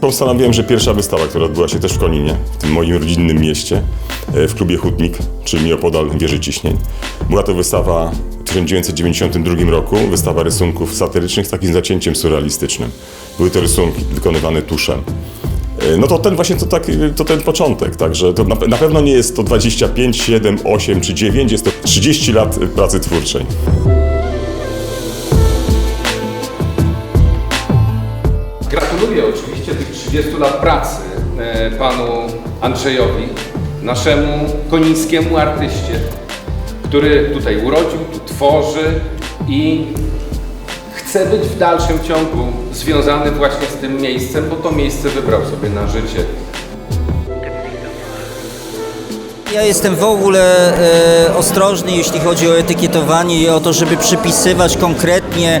Postanowiłem, że pierwsza wystawa, która odbyła się też w Koninie, w tym moim rodzinnym mieście, e, w klubie Hutnik, czyli opodal Wieży Ciśnień. Była to wystawa w 1992 roku, wystawa rysunków satyrycznych z takim zacięciem surrealistycznym. Były to rysunki wykonywane tuszem. E, No to ten właśnie to, tak, to ten początek, także to na, na pewno nie jest to 25, 7, 8 czy 9, jest to 30 lat pracy twórczej. Gratuluję oczywiście tych 30 lat pracy e, panu Andrzejowi, naszemu konińskiemu artyście, który tutaj urodził, tu tworzy i chce być w dalszym ciągu związany właśnie z tym miejscem, bo to miejsce wybrał sobie na życie. Ja jestem w ogóle e, ostrożny, jeśli chodzi o etykietowanie i o to, żeby przypisywać konkretnie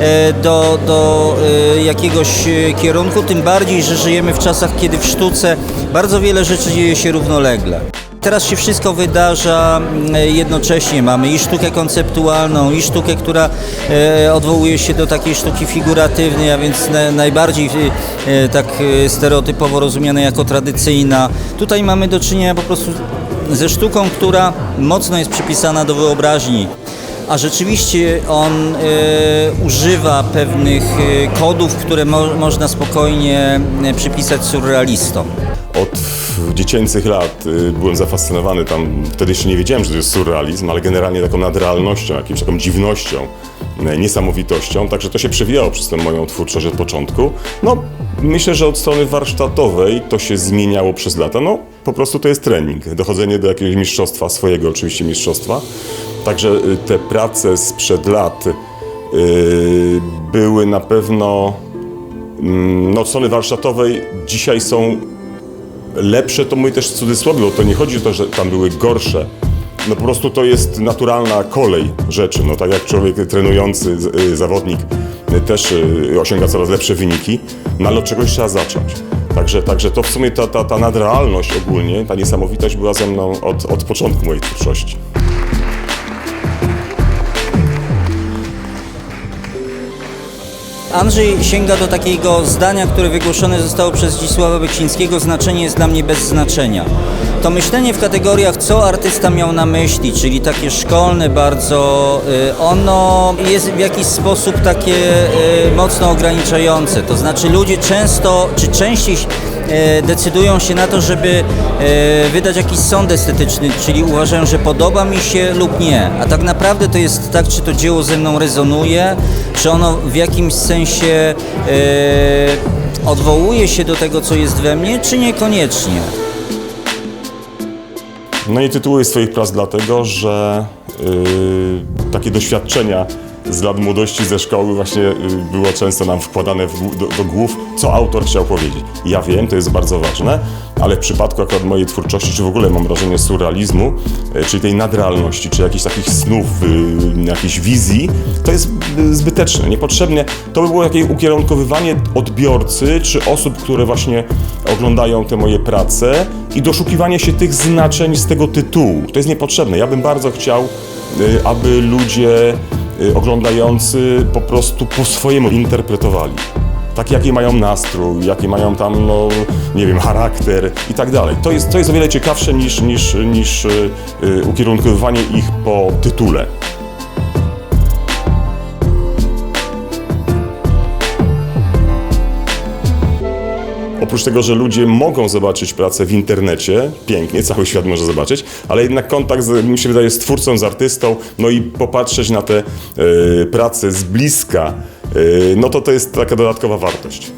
e, do, do e, jakiegoś e, kierunku, tym bardziej, że żyjemy w czasach, kiedy w sztuce bardzo wiele rzeczy dzieje się równolegle. Teraz się wszystko wydarza mm, jednocześnie. Mamy i sztukę konceptualną, i sztukę, która e, odwołuje się do takiej sztuki figuratywnej, a więc na, najbardziej e, tak e, stereotypowo rozumianej jako tradycyjna. Tutaj mamy do czynienia po prostu ze sztuką, która mocno jest przypisana do wyobraźni. A rzeczywiście on e, używa pewnych e, kodów, które mo, można spokojnie e, przypisać surrealistom. Od dziecięcych lat y, byłem zafascynowany tam, wtedy jeszcze nie wiedziałem, że to jest surrealizm, ale generalnie taką nadrealnością, jakimś taką dziwnością, y, niesamowitością, także to się przewijało przez tę moją twórczość od początku. No, myślę, że od strony warsztatowej to się zmieniało przez lata, no po prostu to jest trening, dochodzenie do jakiegoś mistrzostwa, swojego oczywiście mistrzostwa. Także y, te prace sprzed lat y, były na pewno mm, no, od strony warsztatowej dzisiaj są lepsze, to mówię też w cudzysłowie, bo to nie chodzi o to, że tam były gorsze. No po prostu to jest naturalna kolej rzeczy. No tak jak człowiek trenujący, y, zawodnik też y, osiąga coraz lepsze wyniki, no ale od czegoś trzeba zacząć. Także, także to w sumie ta, ta, ta nadrealność ogólnie, ta niesamowitość była ze mną od, od początku mojej twórczości. Andrzej sięga do takiego zdania, które wygłoszone zostało przez Zdzisława Beksińskiego, znaczenie jest dla mnie bez znaczenia. To myślenie w kategoriach, co artysta miał na myśli, czyli takie szkolne bardzo, y, ono jest w jakiś sposób takie y, mocno ograniczające. To znaczy ludzie często, czy częściej decydują się na to, żeby e, wydać jakiś sąd estetyczny, czyli uważają, że podoba mi się lub nie. A tak naprawdę to jest tak, czy to dzieło ze mną rezonuje, czy ono w jakimś sensie e, odwołuje się do tego, co jest we mnie, czy niekoniecznie. No i tytułuję swoich prac dlatego, że y, takie doświadczenia z lat młodości ze szkoły właśnie y, było często nam wkładane w, do, do głów, co autor chciał powiedzieć. Ja wiem, to jest bardzo ważne, ale w przypadku akurat mojej twórczości, czy w ogóle mam wrażenie surrealizmu, y, czyli tej nadrealności, czy jakichś takich snów, y, jakiejś wizji, to jest zbyteczne, niepotrzebne. To by było jakieś ukierunkowywanie odbiorcy, czy osób, które właśnie oglądają te moje prace i doszukiwanie się tych znaczeń z tego tytułu. To jest niepotrzebne. Ja bym bardzo chciał, aby ludzie oglądający po prostu po swojemu interpretowali. Tak, jaki mają nastrój, jaki mają tam, no, nie wiem, charakter i tak dalej. To jest, to jest o wiele ciekawsze niż, niż, niż y, y, ukierunkowywanie ich po tytule. Oprócz tego, że ludzie mogą zobaczyć pracę w internecie, pięknie, cały świat może zobaczyć, ale jednak kontakt, z, mi się wydaje, z twórcą, z artystą, no i popatrzeć na te e, prace z bliska, e, no to to jest taka dodatkowa wartość.